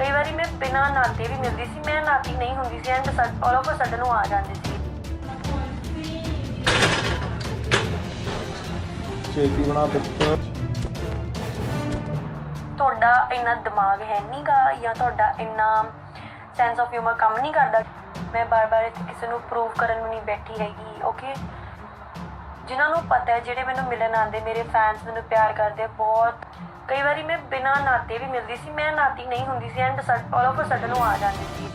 ਕਈ ਵਾਰੀ ਮੈਂ ਬਿਨਾਂ ਨਾਤੇ ਵੀ ਮਿਲਦੀ ਸੀ ਮੈਂ ਨਾਤੀ ਨਹੀਂ ਹੁੰਦੀ ਸੀ and all of a sudden ਉਹ ਆ ਜਾਂਦੇ ਸੀ। ਛੇਤੀ ਬਣਾ ਪਿੱਤਰ ਤੁਹਾਡਾ ਇੰਨਾ ਦਿਮਾਗ ਹੈ ਨਹੀਂਗਾ ਜਾਂ ਤੁਹਾਡਾ ਇੰਨਾ ਸੈਂਸ ਆਫ ਹਿਊਮਰ ਕੰਮ ਨਹੀਂ ਕਰਦਾ। ਮੈਂ ਬਾਰ-ਬਾਰ ਇੱਥੇ ਕਿਸੇ ਨੂੰ ਪ੍ਰੂਵ ਕਰਨ ਨੂੰ ਨਹੀਂ ਬੈਠੀ ਹੈਗੀ ਓਕੇ ਜਿਨ੍ਹਾਂ ਨੂੰ ਪਤਾ ਹੈ ਜਿਹੜੇ ਮੈਨੂੰ ਮਿਲਣ ਆਉਂਦੇ ਮੇਰੇ ਫੈਨਸ ਮੈਨੂੰ ਪਿਆਰ ਕਰਦੇ ਬਹੁਤ ਕਈ ਵਾਰੀ ਮੈਂ ਬਿਨਾਂ ਨਾਤੇ ਵੀ ਮਿਲਦੀ ਸੀ, ਮੈਂ ਨਾਤੀ ਨਹੀਂ ਹੁੰਦੀ ਸੀ and all of a sudden ਉਹ ਆ ਜਾਂਦੇ ਸੀ।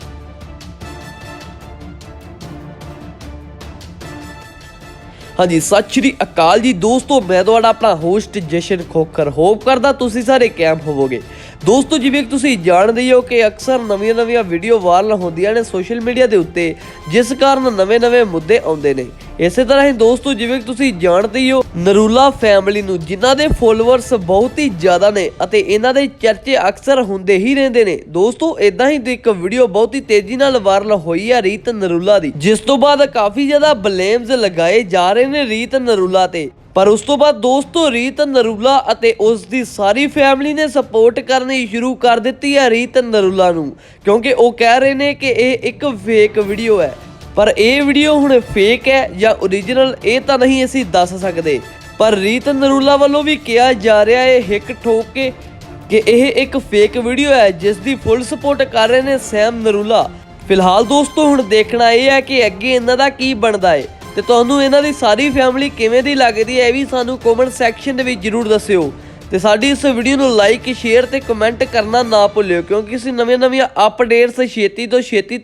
ਹਾਂਜੀ, ਸਤਿ ਸ਼੍ਰੀ ਅਕਾਲ ਜੀ। ਦੋਸਤੋ, ਮੈਂ ਤੁਹਾਡਾ ਆਪਣਾ ਹੋਸਟ ਜਸ਼ਨ ਖੋਖਰ। ਹੋਪ ਕਰਦਾ ਤੁਸੀਂ ਸਾਰੇ ਕੈਂਪ ਹੋਵੋਗੇ। ਦੋਸਤੋ, ਜਿਵੇਂ ਕਿ ਤੁਸੀਂ ਜਾਣਦੇ ਹੀ ਹੋ ਕਿ ਅਕਸਰ ਨਵੀਆਂ-ਨਵੀਆਂ ਵੀਡੀਓ ਵਾਇਰਲ ਹੁੰਦੀਆਂ ਨੇ ਸੋਸ਼ਲ ਮੀਡੀਆ ਦੇ ਉੱਤੇ, ਜਿਸ ਕਾਰਨ ਨਵੇਂ-ਨਵੇਂ ਮੁੱਦੇ ਆਉਂਦੇ ਨੇ। ਇਸੇ ਤਰ੍ਹਾਂ ਹੀ ਦੋਸਤੋ, ਜਿਵੇਂ ਕਿ ਤੁਸੀਂ ਜਾਣਦੇ ਹੀ ਹੋ, ਨਰੂਲਾ ਫੈਮਿਲੀ ਨੂੰ ਜਿਨ੍ਹਾਂ ਦੇ ਫੋਲੋਅਰਸ ਬਹੁਤ ਹੀ ਜ਼ਿਆਦਾ ਨੇ ਅਤੇ ਇਹਨਾਂ ਦੇ ਚਰਚੇ ਅਕਸਰ ਹੁੰਦੇ ਹੀ ਰਹਿੰਦੇ ਨੇ। ਦੋਸਤੋ ਇਦਾਂ ਹੀ ਇੱਕ ਵੀਡੀਓ ਬਹੁਤ ਹੀ ਤੇਜ਼ੀ ਨਾਲ ਵਾਇਰਲ ਹੋਈ ਹੈ ਰੀਤ ਨਰੂਲਾ ਦੀ, ਜਿਸ ਤੋਂ ਬਾਅਦ ਕਾਫੀ ਜ਼ਿਆਦਾ ਬਲੇਮਸ ਲਗਾਏ ਜਾ ਰਹੇ ਨੇ ਰੀਤ ਨਰੂਲਾ ਤੇ। ਪਰ ਉਸ ਤੋਂ ਬਾਅਦ ਦੋਸਤੋ ਰੀਤ ਨਰੂਲਾ ਅਤੇ ਉਸ ਦੀ ਸਾਰੀ ਫੈਮਿਲੀ ਨੇ ਸਪੋਰਟ ਕਰਨੀ ਸ਼ੁਰੂ ਕਰ ਦਿੱਤੀ ਹੈ ਰੀਤ ਨਰੂਲਾ ਨੂੰ, ਕਿਉਂਕਿ ਉਹ ਕਹਿ ਰਹੇ ਨੇ ਕਿ ਇਹ ਇੱਕ ਫੇਕ ਵੀਡੀਓ ਹੈ। ਪਰ ਇਹ ਵੀਡੀਓ ਹੁਣ ਫੇਕ ਹੈ ਜਾਂ ਓਰੀਜਨਲ ਇਹ ਤਾਂ ਨਹੀਂ ਅਸੀਂ ਦੱਸ ਸਕਦੇ। ਪਰ ਰੀਤ ਨਰੂਲਾ ਵੱਲੋਂ ਵੀ ਕਿਹਾ ਜਾ ਰਿਹਾ ਹੈ ਹਿੱਕ ਠੋਕ ਕੇ ਕਿ ਇਹ ਇੱਕ ਫੇਕ ਵੀਡੀਓ ਹੈ, ਜਿਸ ਦੀ ਫੁੱਲ ਸਪੋਰਟ ਕਰ ਰਹੇ ਨੇ ਸੈਮ ਨਰੂਲਾ। ਫਿਲਹਾਲ ਦੋਸਤੋ ਹੁਣ ਦੇਖਣਾ ਇਹ ਹੈ ਕਿ ਅੱਗੇ ਇਹਨਾਂ ਦਾ ਕੀ ਬਣਦਾ ਹੈ। ਤੇ ਤੁਹਾਨੂੰ ਇਹਨਾਂ ਦੀ ਸਾਰੀ ਫੈਮਿਲੀ ਕਿਵੇਂ ਦੀ ਲੱਗਦੀ ਹੈ ਇਹ ਵੀ ਸਾਨੂੰ ਕਮੈਂਟ ਸੈਕਸ਼ਨ ਦੇ ਵਿੱਚ ਜਰੂਰ ਦੱਸਿਓ। ਤੇ ਸਾਡੀ ਇਸ ਵੀਡੀਓ ਨੂੰ ਲਾਈਕ ਸ਼ੇਅਰ ਤੇ ਕਮੈਂਟ ਕਰਨਾ ਨਾ ਭੁੱਲਿਓ, ਕਿਉਂਕਿ ਅਸੀਂ ਨਵੀਆਂ-ਨਵੀਆਂ ਅਪਡੇਟਸ ਛੇਤੀ ਤੋਂ ਛੇਤੀ